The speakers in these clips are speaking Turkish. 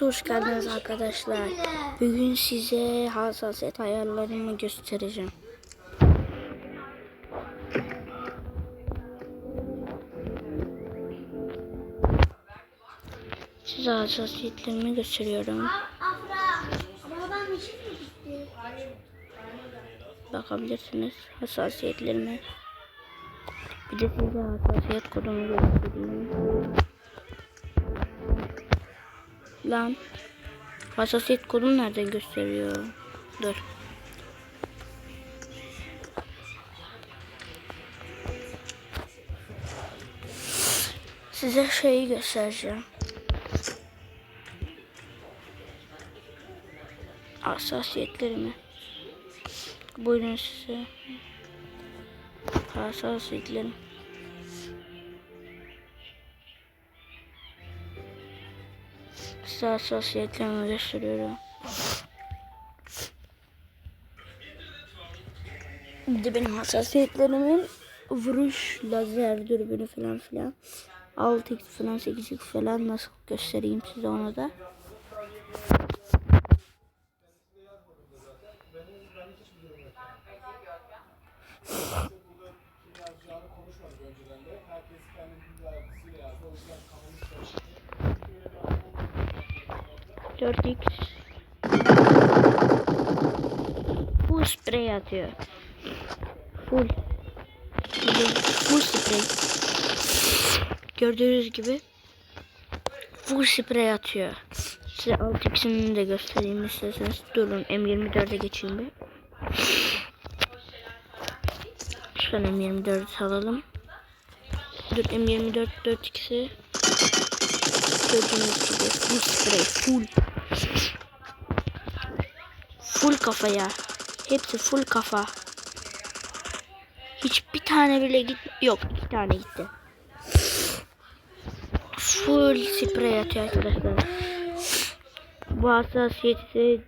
Hoş geldiniz arkadaşlar. Bugün size hassasiyet ayarlarımı göstereceğim. Size hassasiyetlerimi gösteriyorum. Bakabilirsiniz hassasiyetlerime. Bir de size hassasiyet kodumu göstereyim. Lan. Hassasiyet kodum nerede gösteriyor? Dur. Size şeyi göstereceğim. Hassasiyetlerimi. Buyurun size. Hassasiyetlerim. Size hassasiyetlerimi gösteriyorum. Bir de benim hassasiyetlerimin vuruş, lazer, dürbünü falan filan. 6x falan 8x falan nasıl göstereyim size onu da. X Full sprey atıyor. Full. Full sprey. Gördüğünüz gibi full sprey atıyor. Size alt ikisini de göstereyim isterseniz. Durun M24'e geçeyim bir. Şu an M24 alalım. Dur M24 4 ikisi. Gördüğünüz gibi full spray full. Full kafaya. Hepsi full kafa. Hiçbir tane bile git yok iki tane gitti. Full sprey atıyor arkadaşlar. Bu hassasiyeti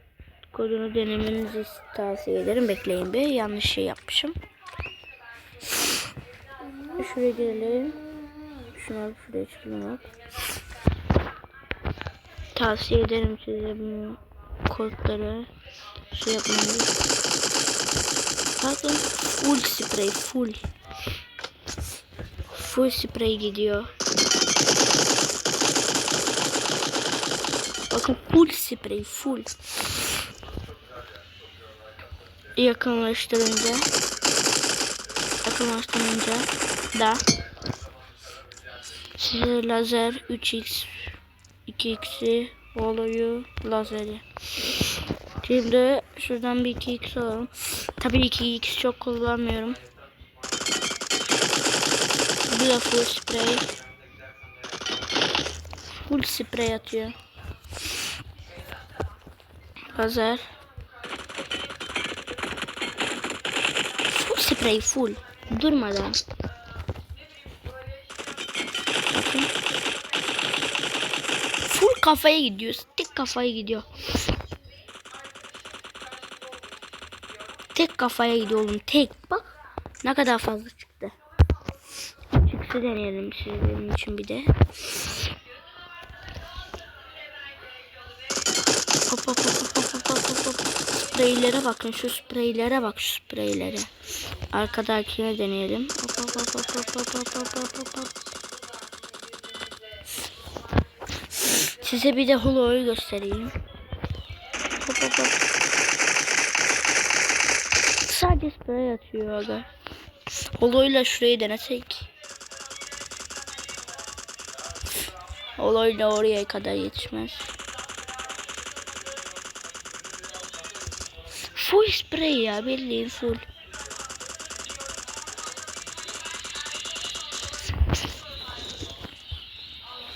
kodunu denemenizi tavsiye ederim. Bekleyin bir yanlış şey yapmışım. Şuraya gelelim. Şunu alıp şuraya çıkmak. Tavsiye ederim size bu kodları şey yapmanızı. Bakın full sprey full. Full sprey gidiyor. Bakın full sprey full. Yakınlaştırınca yakınlaştırınca da size lazer 3x 2x'i oluyor lazeri. Şimdi şuradan bir 2x alalım. Tabii 2x çok kullanmıyorum. Bu da full spray. Full spray atıyor. Lazer. Full spray full. Durmadan. Kafaya gidiyor. Tek kafaya gidiyor. Tek kafaya gidiyor oğlum. Tek. Bak. Ne kadar fazla çıktı. Çıksı deneyelim sizin için bir de. Hop hop hop hop hop hop hop. Spreylere bakın. Şu spreylere bak. Şu spreylere. Arkadakine deneyelim. Hop hop hop hop hop hop hop hop hop Size bir de holo'yu göstereyim. Hop hop hop. Sadece sprey atıyor aga. Holo'yla şurayı denesek. Holo'yla oraya kadar yetişmez. Full sprey ya bildiğin full.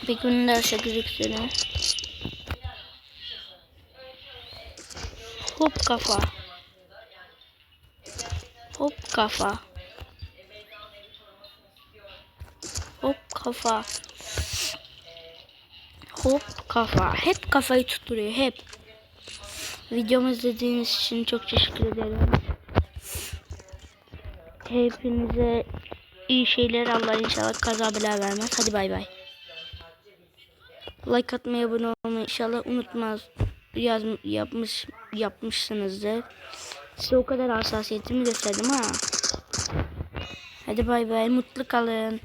Bir gün de aşağı. Hop kafa. Hop kafa. Hop kafa. Hop kafa. Hep kafayı tutturuyor hep. Videomu izlediğiniz için çok teşekkür ederim. Hepinize iyi şeyler Allah inşallah kaza bela vermez. Hadi bay bay. Like atmayı, abone olmayı inşallah unutmaz. Yaz, yapmış, yapmışsınızdır. Size o kadar hassasiyetimi gösterdim ha. Hadi bay bay. Mutlu kalın.